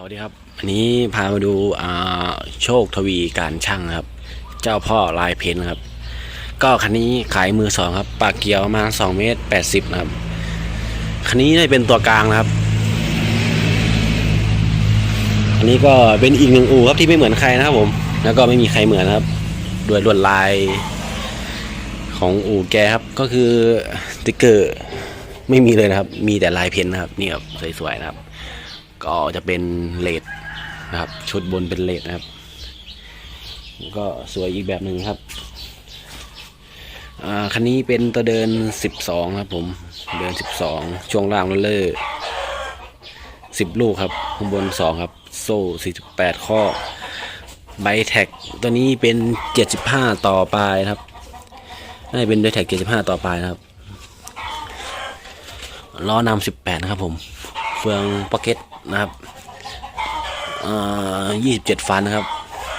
สวัสดีครับอันนี้พามาดูโชคทวีการช่างครับ เจ้าพ่อลายเพ้นครับ ก็คันนี้ขายมือสองครับ ปากเกียวประมาณสองเมตรแปดสิบครับ คันนี้ได้เป็นตัวกลางครับ อันนี้ก็เป็นอีกหนึ่งอู่ครับที่ไม่เหมือนใครนะครับผม แล้วก็ไม่มีใครเหมือนครับ ด้วยลวดลายของอู่แกครับ ก็คือสติ๊กเกอร์ไม่มีเลยนะครับ มีแต่ลายเพนนะครับ นี่ครับสวยๆนะครับ ก็จะเป็นเลดนะครับ ชุดบนเป็นเลดนะครับ ก็สวยอีกแบบหนึ่งครับอ่าคันนี้เป็นตัวเดิน 12 ครับผม เดิน 12 ช่วงล่างโรลเลอร์10 ลูกครับ ข้างบน 2 ครับ โซ่ 48 ข้อไบแท็ก ตัวนี้เป็น 75 ต่อปลายครับน่าจะเป็นไบแท็ก 75 ต่อปลายครับ ล้อนำ18 นะครับผม เฟืองพ็อกเก็ต นะครับอ่า27ฟันนะครับ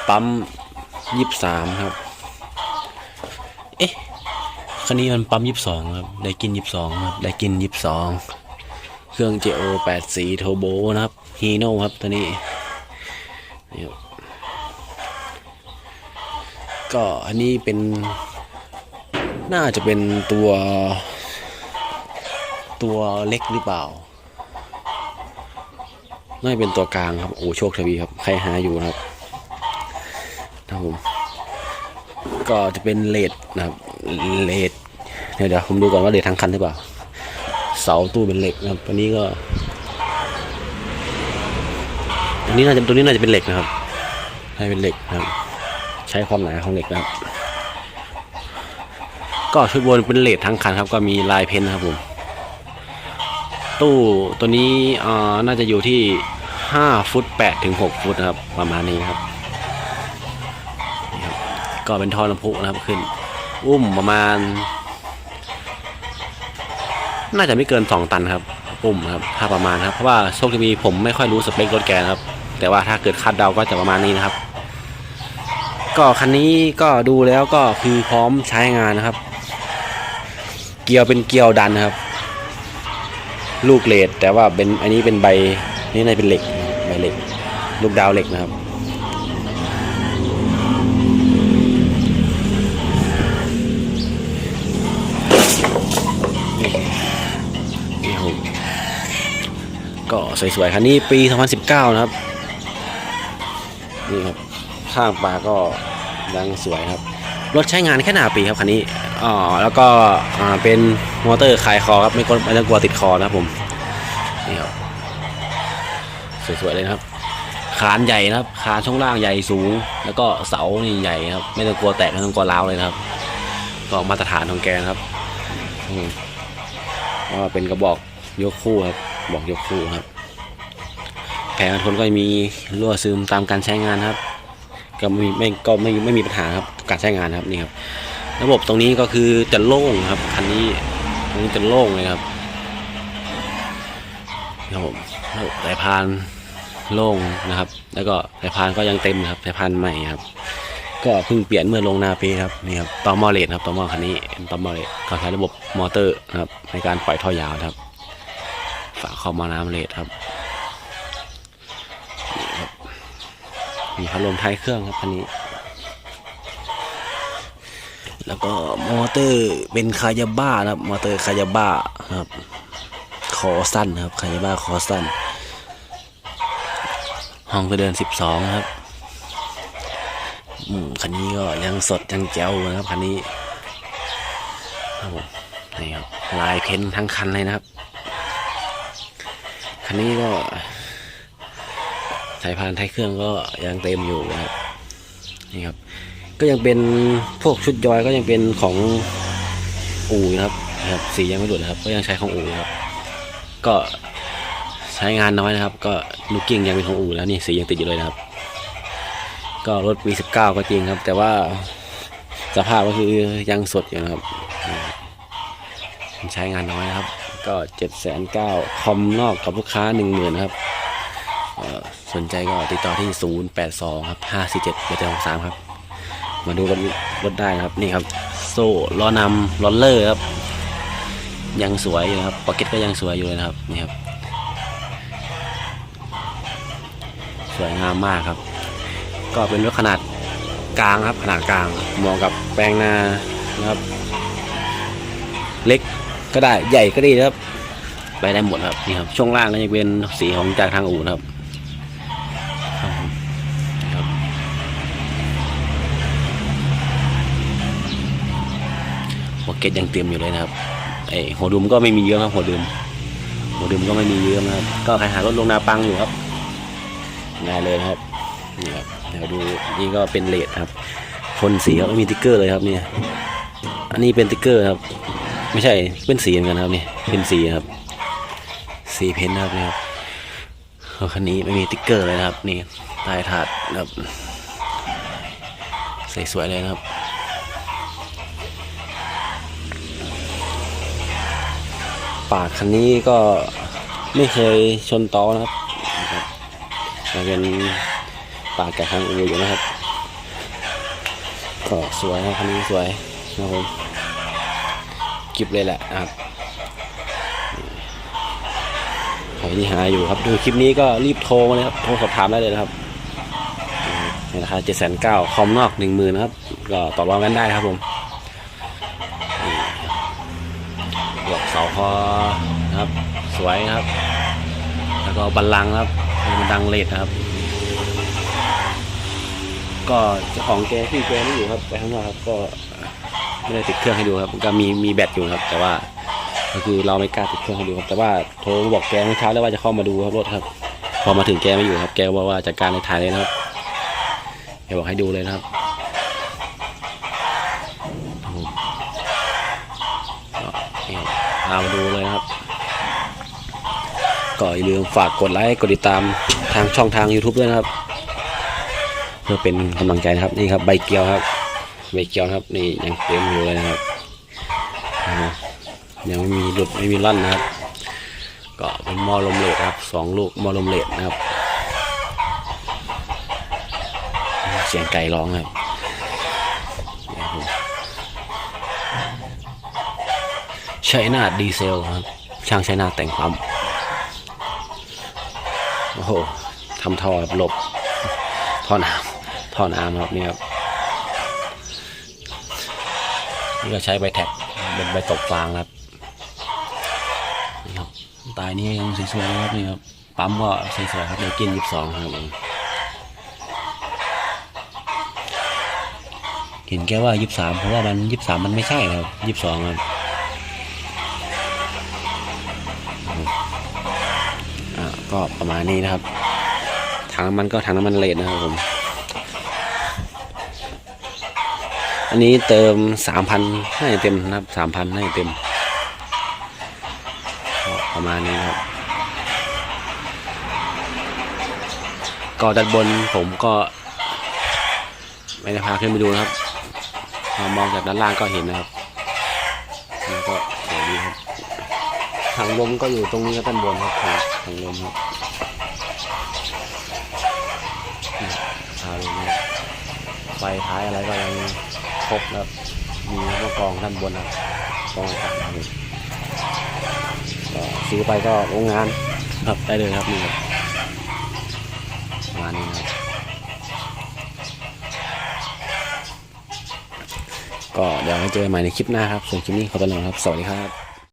ปั๊ม23ครับ เอ๊ะคันนี้มันปั๊ม22ครับ ได้กิน22ครับ ได้กิน22เครื่อง JO 8สีโทโบนะครับ ฮีโน่ครับตัวนี้นี่ครับก็อันนี้เป็น น่าจะเป็นตัว ตัวเล็กหรือเปล่า น่าจะเป็นตัวกลางครับ โอ้โชคทวีครับ ใครหาอยู่นะครับนะครับผมก็จะเป็นเลดนะครับเลดเดี๋ยวเดี๋ยวผมดูก่อนว่าเลดทั้งคันหรือเปล่า เสาตู้เป็นเหล็กนะครับตัวนี้ก็ตัวนี้น่าจะตัวนี้น่าจะเป็นเหล็กนะครับน่าจะเป็นเหล็กนะครับ ใช้ความหนาของเหล็กนะครับ ก็ชุดบนเป็นเลดทั้งคันครับ ก็มีลายเพ้นท์นะครับผม ตู้ตัวนี้อ่าน่าจะอยู่ที่5ฟุต8ถึง6ฟุตนะครับ ประมาณนี้ครับรบก็เป็นท่อน้ำพุนะครับขึ้น อุ้มประมาณ น่าจะไม่เกิน 2 ตันครับ อุ้มครับ ถ้าประมาณครับ เพราะว่าโชคจะมีผมไม่ค่อยรู้สเปครถแกะครับ แต่ว่าถ้าเกิดคาดเดาก็จะประมาณนี้นะครับ ก็คันนี้ก็ดูแล้วก็คือพร้อมใช้งานนะครับ เกียวเป็นเกียวดันครับ ลูกเลดแต่ว่าเป็นอันนี้เป็นใบนี่ในเป็นเหล็กใบเหล็ก ลูกดาวเหล็กนะครับก็สวยๆคันนี้ปี 2019 นะครับ นี่ครับ ข้างปลาก็ยังสวยครับ รถใช้งานแค่หนาปีครับคันนี้อ๋อแล้วก็เป็น มอเตอร์คลายคอครับไม่กลัวไม่ต้องกลัวติดคอนะครับผมนี่ครับสวยๆเลยนะครับคานใหญ่นะครับคานช่องล่างใหญ่สูง แล้วก็เสานี่ใหญ่ครับ ไม่ต้องกลัวแตกไม่ต้องกลัวร้าวเลยนะครับ ก็มาตรฐานของแกนะครับก็เป็นกระบอกยกคู่ครับ บอกยกคู่ครับ แผงกันทนก็มีรั่วซึมตามการใช้งานครับ ก็ไม่ไม่ก็ไม่ไม่มีปัญหาครับการใช้งานครับนี่ครับ ระบบตรงนี้ก็คือจะโล่งครับคันนี้ ตรงนี้จะโล่งเลยครับครับผมสายพานโล่งนะครับ แล้วก็สายพานก็ยังเต็มครับสายพานใหม่ครับ ก็เพิ่งเปลี่ยนเมื่อลงนาปีครับนี่ครับต่อมอเลดครับต่อมอคันนี้เป็นต่อมอเลดก็ใช้ระบบมอเตอร์นะครับในการปล่อยท่อยาวครับ ฝาเข้ามาน้ำเลดครับนี่ครับมีพัดลมท้ายเครื่องครับคันนี้ แล้วก็มอเตอร์เป็นคายาบ้านะครับมอเตอร์คายาบ้านะครับคอสั้นครับคายาบ้าคอสั้น ห้องเดินสิบสองครับอืคันนี้ก็ยังสดยังแจ๋วนะครับคันนี้ครับผมนี่ครับลายเพ้นท์ทั้งคันเลยนะครับ คันนี้ก็สายพานท้ายเครื่องก็ยังเต็มอยู่นะครับนี่ครับ ก็ยังเป็นพวกชุดยอยก็ยังเป็นของอู่นะครับครับสียังไม่หลุดนะครับ ก็ยังใช้ของอู่ครับ ก็ใช้งานน้อยนะครับ ก็ลูกกิ้งยังเป็นของอู่แล้วนี่สียังติดอยู่เลยนะครับ ก็รถปี19ก็จริงครับ แต่ว่าสภาพก็คือยังสดอยู่นะครับ ใช้งานน้อยนะครับ ก็7 9 0 0 0คอมนอกกับลูกค้า1 0,000นครับสนใจก็ติดต่อที่ 082 ครับ 547 8 3ครับ มาดูกันรถได้ครับนี่ครับ โซ่ล้อนำลอนเลอร์ครับ ยังสวยอยู่นะครับพ็อกเก็ตก็ยังสวยอยู่เลยนะครับนี่ครับ สวยงามมากครับ ก็เป็นรถขนาดกลางครับขนาดกลางเหมาะกับแปลงนานะครับ เล็กก็ได้ใหญ่ก็ดีนะครับ ไปได้หมดครับนี่ครับช่วงล่างก็จะเป็นสีของจากทางอู่นะครับผมนี่ครับหัว เกตยังเต็มอยู่เลยนะครับไอหัวดุมก็ไม่มีเยอะครับหัวดุมหัวดุมก็ไม่มีเยอะนะครับ ก็ใครหารถลงนาปังอยู่ครับได้เลยนะครับนี่ครับเดี๋ยวดูนี่ก็เป็นเลดครับพ่นสีครับไม่มีติ๊กเกอร์เลยครับเนี่ยอันนี้เป็นติ๊กเกอร์ครับ ไม่ใช่เป็นสีเหมือนกันครับนี่เป็นสีครับ สีเพ้นท์ครับนี่ครับรถคันนี้ไม่มีติ๊กเกอร์เลยนะครับ นี่ใต้ถาดครับใส่สวยเลยนะครับ ปากคันนี้ก็ไม่เคยชนต้อนะครับนะครับจะเป็นปากแกะทางอูอยู่นะครับ ก็สวยนะคันนี้สวยนะครับผมกิบเลยแหละนะครับใครที่หาอยู่ครับ ดูคลิปนี้ก็รีบโทรมาเลยครับ โทรสอบถามได้เลยนะครับในราคาเจ็ดแสนเก้าคอมนอกหนึ่งหมื่นนะครับ ก็ต่อรองกันได้ครับผม บวกเสาคอครับ สวยครับ แล้วก็บันลังครับบันลังเลดครับ ก็เจ้าของแกที่แกไม่อยู่ครับไปข้างนอกครับก็ไม่ได้ติดเครื่องให้ดูครับ ก็มีมีแบตอยู่ครับ แต่ว่าก็คือเราไม่กล้าติดเครื่องให้ดูครับ แต่ว่าโทรบอกแกเมื่อเช้าแล้วว่าจะเข้ามาดูครับรถครับ พอมาถึงแกไม่อยู่ครับ แกบอกว่าจัดการในถ่ายเลยนะครับแกบอกให้ดูเลยนะครับผมก็นี่ครับพามาดูเลยนะครับ ก็อย่าลืมฝากกดไลค์กดติดตามทางช่องทาง YouTube ด้วยนะครับ เพื่อเป็นกำลังใจนะครับนี่ครับใบเกียวครับใบเกียวครับนี่ยังเต็มอยู่เลยนะครับยังไม่มีหลุดไม่มีลั่นนะครับ ก็เป็นมอลมเลดครับสองลูกมอลมเลดนะครับ เสียงไก่ร้องครับนี่ครับผม ใช้นาดดีเซลครับช่างใช้นาดแต่งปั๊มโอ้โหทำท่อแบบหลบท่อน้ำท่อน้ำครับนี่ครับนี่ก็ใช้ใบแท็กเป็นใบตกฟางครับนี่ครับตายนี่ยังสวยๆนะครับนี่ครับปั๊มก็สวยๆครับเดยกินยี่สิบสองครับเห็นแค่ว่ายี่สิบสามเพราะว่ามันยี่สิบสามมันไม่ใช่ครับยี่สิบสองครับ ก็ประมาณนี้นะครับถังน้ำมันก็ถังน้ำมันเลดนะครับผมอันนี้เติมสามพันให้เต็มนะครับสามพันให้เต็มประมาณนี้นครับก็ด้านบนผมก็ไม่ได้พาขึ้นไปดูนะครับมองจากด้านล่างก็เห็นนะครับมันก็สวยดีครับ ถังลมก็อยู่ตรงนี้ครับด้านบนครับถังถังลมครับพาลยนะครับไฟท้ายอะไรก็ยังครบแล้วมีมะกรองด้านบนครับกองอากาศนะครับซื้อไปก็โรงงานครับได้เลยครับนี่ครับประมาณนี้ครับก็เดี๋ยวไว้เจอกันใหม่ในคลิปหน้าครับส่วนคลิปนี้ขอตัวลาครับ สวัสดีครับ